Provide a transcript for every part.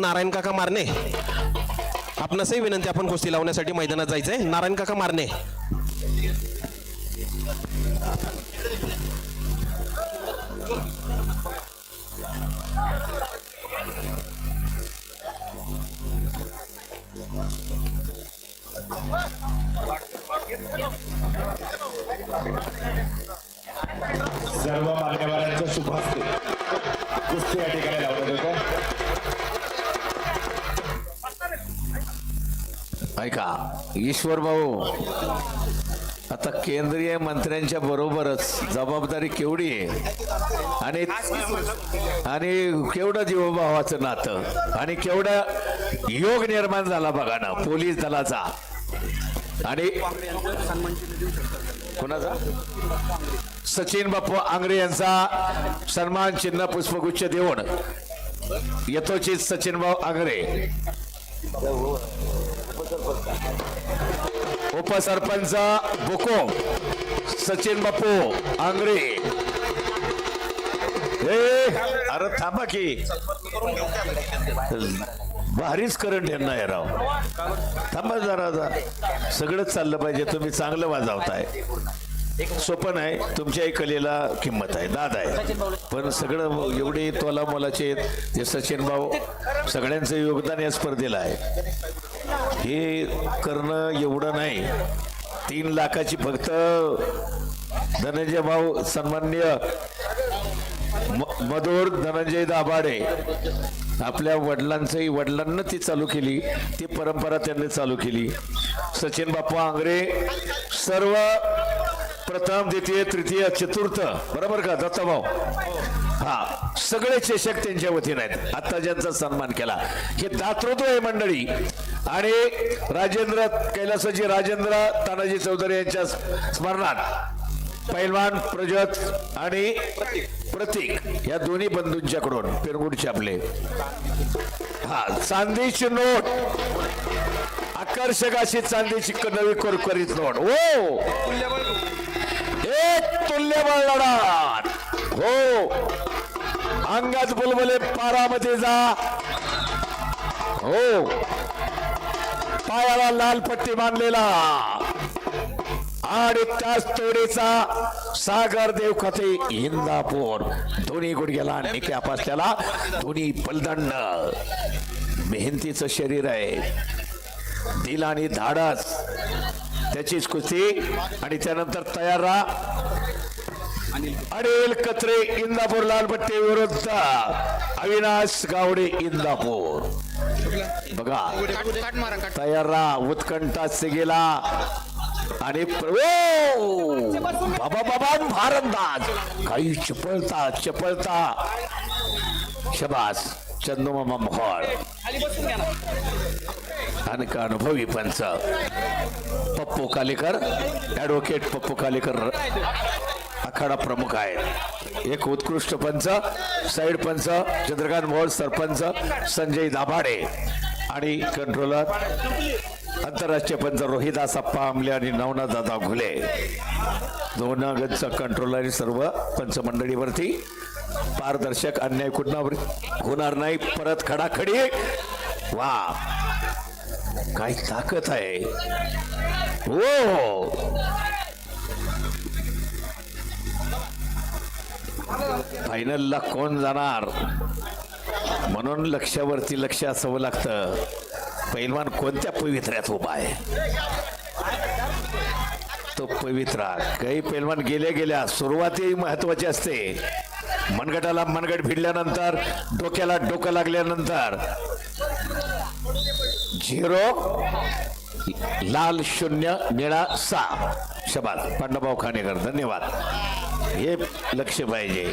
नारायण काका मारणे. आपणासही विनंती आपण कुस्ती लावण्यासाठी मैदानात जायचंय. नारायण काका मारणे. ऐका ईश्वर भाऊ आता केंद्रीय मंत्र्यांच्या बरोबरच जबाबदारी केवढी आहे? आणि आणि केवढं जीवभावाचं नातं? आणि केवढं योग निर्माण झाला बघा ना पोलीस दलाचा. आणि कोणाचा? सचिन बाप्पू आंग्रे यांचा सन्मान चिन्ह पुष्पगुच्छ देऊन यथोचित सचिन भाऊ आंग्रे. उपसरपंच बुको सचिन बापू आंग्रे. हे अरे थांबा की. भारीच करंट यांना आहे राव. थांबा जरा जरा सगळंच चाललं पाहिजे. तुम्ही चांगलं वाजवताय. सोपं आहे तुमच्याही कलेला किंमत आहे. दाद आहे. पण सगळं एवढे तोला मोलाचे आहेत. ते सचिन भाऊ सगळ्यांचं योगदान या स्पर्धेला आहे. हे करणं एवढं नाही. तीन लाखाची फक्त धनंजय भाऊ सन्मान्य म- मधुर धनंजय दाभाडे आपल्या वडिलांचंही वडिलांना ती चालू केली. ती परंपरा त्यांनी चालू केली. सचिन बाप्पा आंग्रे सर्व प्रथम द्वितीय तृतीय चतुर्थ बरोबर का दत्ताभाऊ हा सगळे चषक त्यांच्या वतीने आहेत. आता ज्यांचा सन्मान केला. हे दातृत्व आहे मंडळी. आणि राजेंद्र कैलासाची राजेंद्र तानाजी चौधरी यांच्या स्मरणात पैलवान प्रजत आणि प्रतीक या दोन्ही बंधूंच्याकडून पेरगुडचे आपले. हा चांदीची नोट. आकर्षक अशी चांदीची नवी करीत नोट. हो एक तुल्यबळ लढत. हो. अंगात बुलबुले पारामध्ये जा. हो. पायाला लाल पट्टी बांधलेला. आणि त्याच तोडीचा सागर देव कथे इंदापूर. दोन्ही गुडघ्याला निक्या पासल्याला दोन्ही पलदंड. मेहनतीचं शरीर आहे. दिल आणि धाडस. त्याचीच कुस्ती. आणि त्यानंतर तयार राहा. अनिल कत्रे इंदापूर लालपट्टी विरुद्ध. अविनाश गावडे इंदापूर. बघा. तयार राहा उत्कंठा सिगेला आणि! बाबा बाबा भारंदाज. काही चपळता चपळता. शबास चंदुमामा मोहळ. आणि का अनुभवी पंच. पप्पू कालेकर ऍडव्होकेट पप्पू कालेकर. आखाडा प्रमुख आहेत एक उत्कृष्ट पंच साईड पंच चंद्रकांत मोहोळ सरपंच संजय दाभाडे आणि कंट्रोलर आंतरराष्ट्रीय पंच रोहिदास अप्पा आमले आणि नवनाथ दादा घुले. दोन गजचा कंट्रोलर आणि सर्व पंचमंडळीवरती. पारदर्शक अन्याय कुठणार होणार नाही. परत खडाखडी. वा. काय ताकद आहे. हो. हो. फायनलला कोण जाणार? म्हणून लक्षावरती लक्ष असावं लागतं. पैलवान कोणत्या पवित्र्यात उभा आहे? तो पवित्रा. काही पैलवान गेल्या गेल्या सुरुवाती महत्वाची असते. मनगटाला मनगट भिडल्यानंतर डोक्याला डोकं लागल्यानंतर. झिरो लाल शून्य निळा सहा. शबाद पांडवभाऊ खानेकर धन्यवाद. हे लक्ष पाहिजे.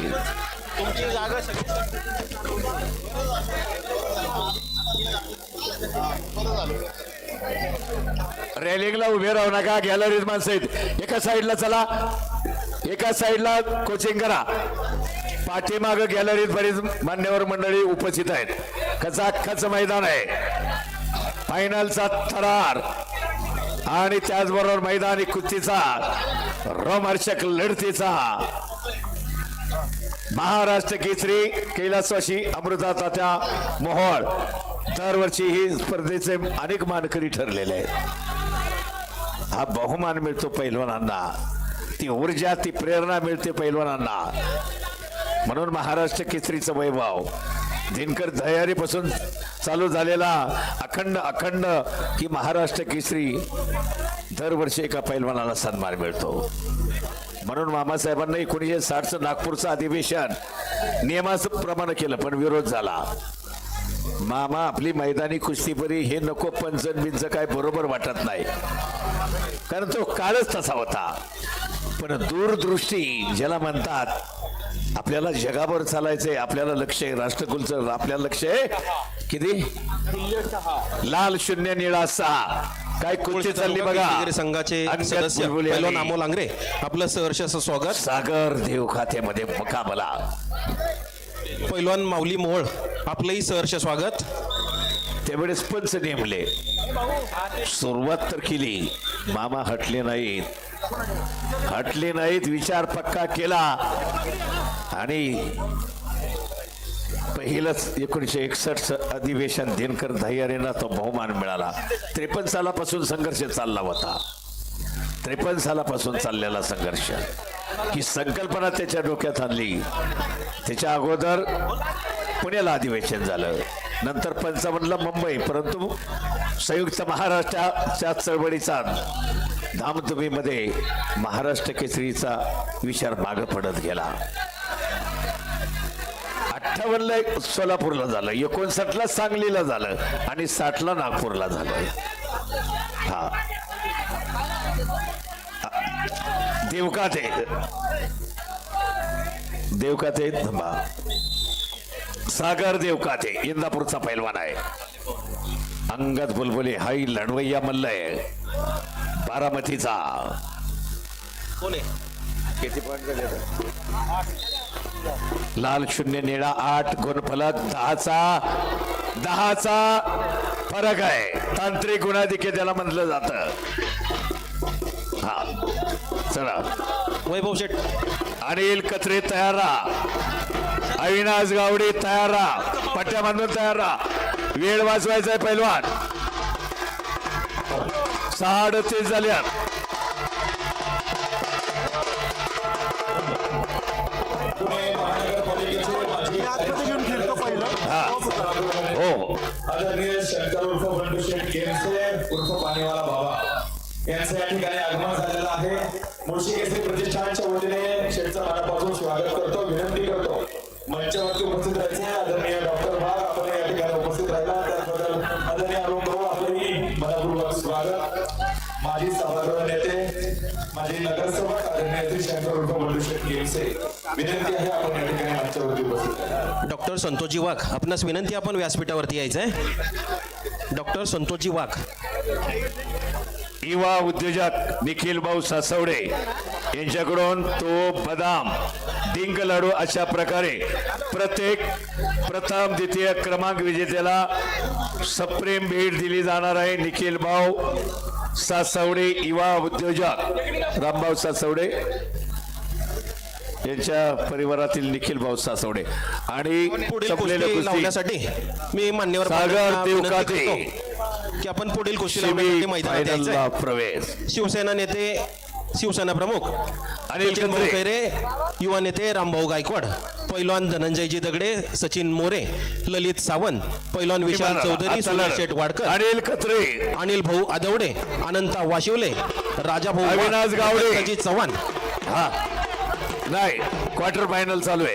रेलिंगला उभे राहू नका गॅलरीत माणसं आहेत. एका साईडला चला एका साईडला कोचिंग करा. पाठीमाग गॅलरीत बरीच मान्यवर मंडळी उपस्थित आहेत. खचाखच मैदान आहे. फायनलचा थरार आणि त्याचबरोबर मैदानी कुस्तीचा रोमहर्षक लढतीचा. महाराष्ट्र केसरी कैलासवाशी अमृता तात्या मोहोळ. दरवर्षी ही स्पर्धेचे अनेक मानकरी ठरलेले आहेत. हा बहुमान मिळतो पैलवानांना. ती ऊर्जा ती प्रेरणा मिळते पैलवानांना. म्हणून महाराष्ट्र केसरीचं वैभव. दिनकर दह्यारीपासून चालू झालेला अखंड अखंड की महाराष्ट्र केसरी दरवर्षी एका पैलवानाला सन्मान मिळतो. म्हणून मामासाहेबांना एकोणीसशे साठचं नागपूरचं अधिवेशन नियमाचं प्रमाण केलं पण विरोध झाला. मामा आपली मैदानी कुस्तीपरी हे नको पंचन बिंच काय बरोबर वाटत नाही. कारण तो काळच तसा होता. पण दूरदृष्टी ज्याला म्हणतात आपल्याला जगावर चालायचंय आपल्याला लक्ष आहे. राष्ट्रकुलचं आपल्याला लक्ष आहे. किती? लाल शून्य निळा सहा. काय कुस्ती चालली बघा. संघाचे सदस्य. अमोल आंग्रे आपलं सहर्ष स्वागत. सागर देव खात्यामध्ये मुकाबला. पैलवान माऊली मोहोळ आपलंही सहर्ष स्वागत. त्यावेळेस पंच नेमले. सुरुवात तर केली. मामा हटले नाहीत. हटले नाहीत विचार पक्का केला. आणि पहिलंच एकोणीशे एकसष्ट अधिवेशन दिनकर दह्यारेंना तो बहुमान मिळाला. त्रेपन्न सालापासून संघर्ष चालला होता. त्रेपन्न सालापासून चाललेला संघर्ष. ही संकल्पना त्याच्या डोक्यात आणली. त्याच्या अगोदर पुण्याला अधिवेशन झालं. नंतर पंचावन्नला मुंबई परंतु संयुक्त महाराष्ट्राच्या चळवळीचा धामधुमीमध्ये महाराष्ट्र केसरीचा विचार मागं पडत गेला. अठ्ठावन्नला सोलापूरला झालं एकोणसाठला सांगलीला झालं आणि साठला नागपूरला झालं. हा. देवकाते. देवकाते थांबा. सागर देवकाते इंदापूरचा पैलवान आहे. अंगद बुलबुले हाई लढवय्या मल्ल आहे. बारामतीचा. कोण आहे? किती पॉईंट लाल शून्य निळा आठ गुणफलक दहाचा दहाचा फरक आहे. तांत्रिक गुणाधिक्य त्याला म्हटलं जात. हा. चला. वैभव शेठ अनिल कचरे तयार राहा. अविनाश गावडे तयार राहा. पट्ट्या बांधून तयार राहा. वेळ वाचवायचा आहे पैलवान. सहा अडतीस झाल्यात आदरणीय शंकर उर्फ बंडू शेठ केमसे उर्फ पाणीवाला बाबा। यांचं या ठिकाणी आगमन झालेलं आहे. मुळशी केसरी प्रतिष्ठानच्या वतीने शेठचं मनापासून स्वागत करतो विनंती करतो. मंचावरती उपस्थित राहायचे आदरणीय डॉक्टर बाग आपण या ठिकाणी उपस्थित राहिला. त्याबद्दल आदरणीय अरुण भाऊ आपलंही मनपूर्वक स्वागत. माजी सभागृह नेते माजी नगरसेवक आदरणीय श्री शंकर शेठ गेमसे विनंती आहे आपण या ठिकाणी मंचावरती उपस्थित डॉक्टर संतोषजी वाघ आपणास विनंती आपण व्यासपीठावरती यायचं आहे डॉक्टर संतोषजी वाघ. युवा उद्योजक निखिल भाऊ सासवडे यांच्याकडून तो बदाम डिंक लाडू अशा प्रकारे प्रत्येक प्रथम द्वितीय क्रमांक विजेत्याला सप्रेम भेट दिली जाणार आहे. निखिल भाऊ सासवडे युवा उद्योजक. रामभाऊ सासवडे यांच्या परिवारातील निखिल भाऊ सासवडे आणि पुढील संपलेल्या कुस्ती कुस्ती लावण्यासाठी मी मान्यवर सागर पाटलांना विनंती देवकाते. करतो की आपण पुढील कुस्ती शिबी लावण्यासाठी मैदानात यायचं फायनलला आहे. प्रवेश शिवसेना नेते शिवसेना प्रमुख अनिल सचिन भाऊ खंद्रे. खैरे युवा नेते रामभाऊ गायकवाड पैलवान धनंजयजी दगडे सचिन मोरे ललित सावंत पैलवान विशाल चौधरी सुनील. शेठ वाडकर अनिल खत्रे अनिल भाऊ आदवडे अनंता वाशिवले राजा भाऊ अविनाश गावडे. अजित चव्हाण हा नाही क्वार्टर फायनल चालू आहे